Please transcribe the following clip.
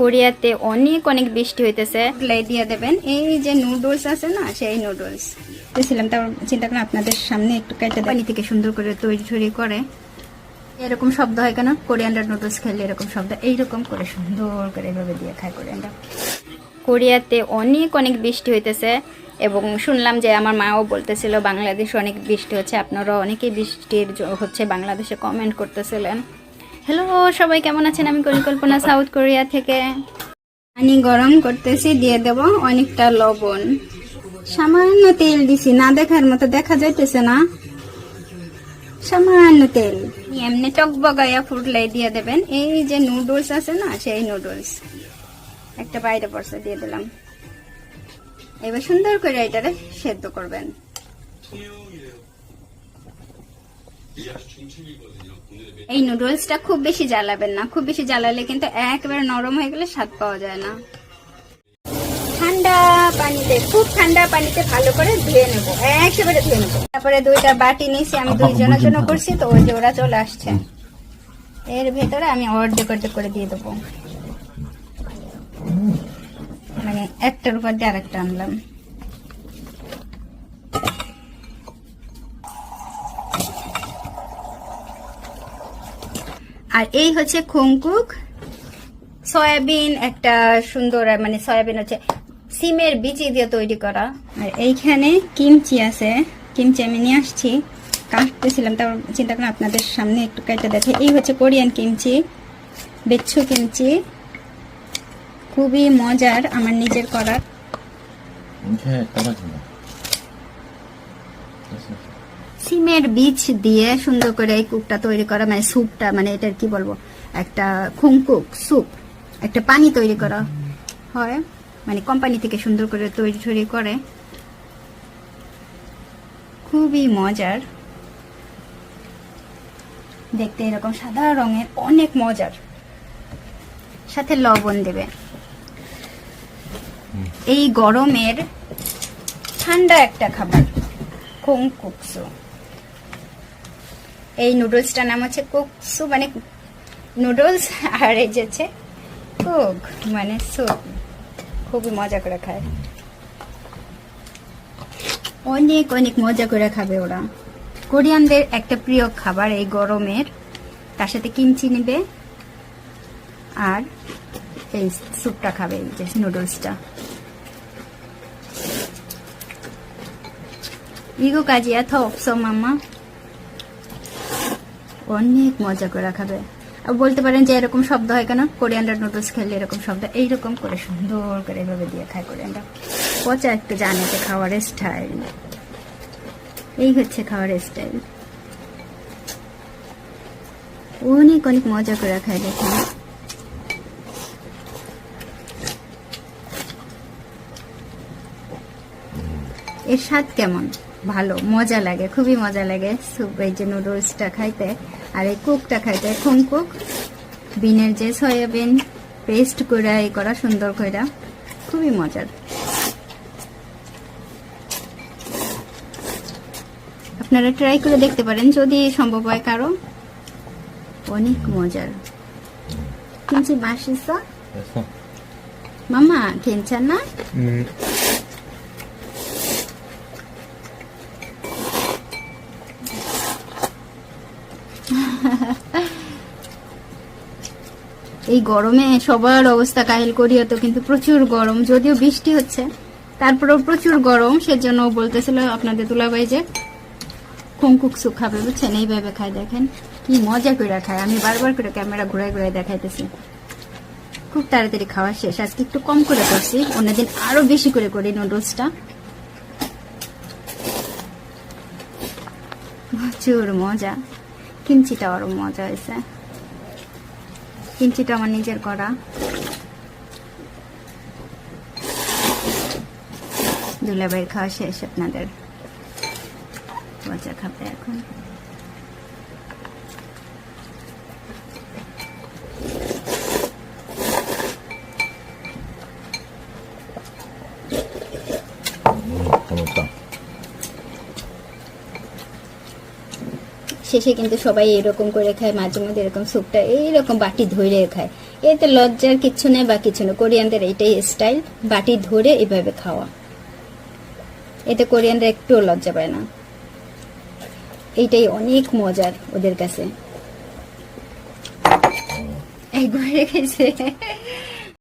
কোরিয়াতে অনেক অনেক বৃষ্টি হইতেছে। দিয়ে দেবেন। এই যে নুডলস আছে না সেই নুডলস ছিলাম তারপর চিন্তা করলাম আপনাদের সামনে একটু কেটে পানি থেকে সুন্দর করে তৈরি টরি করে। এরকম শব্দ হয় কেন? কোরিয়ানরা নুডলস খেলে এরকম শব্দ এইরকম করে সুন্দর করে এভাবে দিয়ে খায় কোরিয়ানরা। কোরিয়াতে অনেক অনেক বৃষ্টি হইতেছে এবং শুনলাম যে আমার মাও বলতেছিল বাংলাদেশে অনেক বৃষ্টি হচ্ছে আপনারা অনেকেই বৃষ্টির হচ্ছে বাংলাদেশে কমেন্ট করতেছিলেন। হ্যালো সবাই কেমন আছেন? আমি পরিকল্পনা সাউথ কোরিয়া থেকে। পানি গরম করতেছি, দিয়ে দেব অনেকটা লবণ। সামান্য তেল দিছি, না দেখার মতো দেখা যাইতেছে না। সামান্য তেল। এমনি টকবগাইয়া ফুটলাই দিয়ে দেবেন। এই যে নুডলস আছে না, সেই নুডলস। একটা বাইরে পড়ছে, দিয়ে দিলাম। এবার সুন্দর করে এটারে সেদ্ধ করবেন। এই নুডলসটা খুব বেশি জ্বালাবেন না। খুব বেশি জ্বালালে কিন্তু একেবারে নরম হয়ে গেলে স্বাদ পাওয়া যায় না। ঠান্ডা পানিতে খুব ঠান্ডা পানিতে ভালো করে ধুয়ে নেব একেবারে ধুয়ে নেব। তারপরে দুইটা বাটি নিয়েছি আমি দুইজনের জন্য করছি তো ওই যে ওরা চলে আসছে। এর ভেতরে আমি অর্ধেক অর্ধেক করে দিয়ে দেবো। মানে একটার উপর দিয়ে আরেকটা আনলাম। আর এই হচ্ছে খুংকুক। সয়াবিন একটা সুন্দর মানে সয়াবিন হচ্ছে সিমের বীজি দিয়ে তৈরি করা। আর এইখানে কিমচি আছে। কিমচি আমি নিয়ে আসছি। কাটতেছিলাম তারপর চিন্তা করলাম আপনাদের সামনে একটু কেটে দেখে। এই হচ্ছে কোরিয়ান কিমচি, বেচ্ছু কিমচি। খুবই মজার, আমার নিজের করা সিমের বীজ দিয়ে সুন্দর করে এই কুকটা তৈরি করা মানে স্যুপটা মানে এটার কি বলব, একটা খুঁকুক স্যুপ, একটা পানি তৈরি করা হয় মানে কোম্পানি থেকে সুন্দর করে তৈরি তৈরি করে। খুবই মজার। দেখতে এরকম সাদা রঙের অনেক মজার। সাথে লবণ দেবে। এই গরমের ঠান্ডা একটা খাবার কোং স্যুপ। এই নুডলসটার নাম হচ্ছে কুকসু মানে নুডলস আর এই যে হচ্ছে কুক মানে স্যুপ খুবই মজা করে খায় অনেক অনেক মজা করে খাবে ওরা কোরিয়ানদের একটা প্রিয় খাবার এই গরমের তার সাথে কিমচি নেবে আর এই স্যুপটা খাবে এই যে নুডলসটা 이거까지 এত 없어 মাম্মা অনেক মজা করে খাবে। আর বলতে পারেন যে এরকম শব্দ হয় কেন? কোরিয়ানরা নুডলস খেলে এরকম শব্দ, এইরকম করে সুন্দর করে এভাবে দিয়ে খায় কোরিয়ানরা। পচা একটু জানে যে খাওয়ার স্টাইল এই হচ্ছে খাওয়ার স্টাইল অনেক অনেক মজা করে খায় দেখুন। এর স্বাদ কেমন? ভালো, মজা লাগে, খুবই মজা লাগে। স্যুপ এই যে নুডলসটা খাইতে। আর এই কুকটা খাইতে এখন কুক বিনের যে সয়াবিন পেস্ট করে এই করা সুন্দর করে খুবই মজার। আপনারা ট্রাই করে দেখতে পারেন যদি সম্ভব হয় কারও। অনেক মজার। কিন্তু মাসিসা মামা কিনছেন না? এই গরমে সবার অবস্থা কাহিল করিও তো, কিন্তু প্রচুর গরম, যদিও বৃষ্টি হচ্ছে। তারপরেও প্রচুর গরম সেজন্য বলতেছিল আপনাদের দুলাভাই যে কুংকুক সুপ খাবে বুঝছেন, এইভাবে খায় দেখেন। কি মজা করে খায়, আমি বারবার করে ক্যামেরা ঘুরাই ঘুরাই দেখাইতেছি। খুব তাড়াতাড়ি খাওয়া শেষ, আজকে একটু কম করে করছি, অন্যদিন আরও বেশি করে করি নুডলসটা। প্রচুর মজা কিমচিটা আরও মজা হয়েছে। কিমচিটা আমার নিজের করা। দুলাবাইয়ের খাওয়া শেষ আপনাদের। মজা খাবে এখন। শেষে কিন্তু সবাই এরকম করে খায়, মাঝে মধ্যে এরকম স্যুপটা, এইরকম বাটি ধরে খায়। এতে লজ্জার কিচ্ছু নেই বা কিছু নেই। কোরিয়ানদের এইটাই স্টাইল বাটি ধরে এভাবে খাওয়া। এতে কোরিয়ানরা একটুও লজ্জা পায় না। এইটাই অনেক মজার ওদের কাছে। একবারে খেয়েছে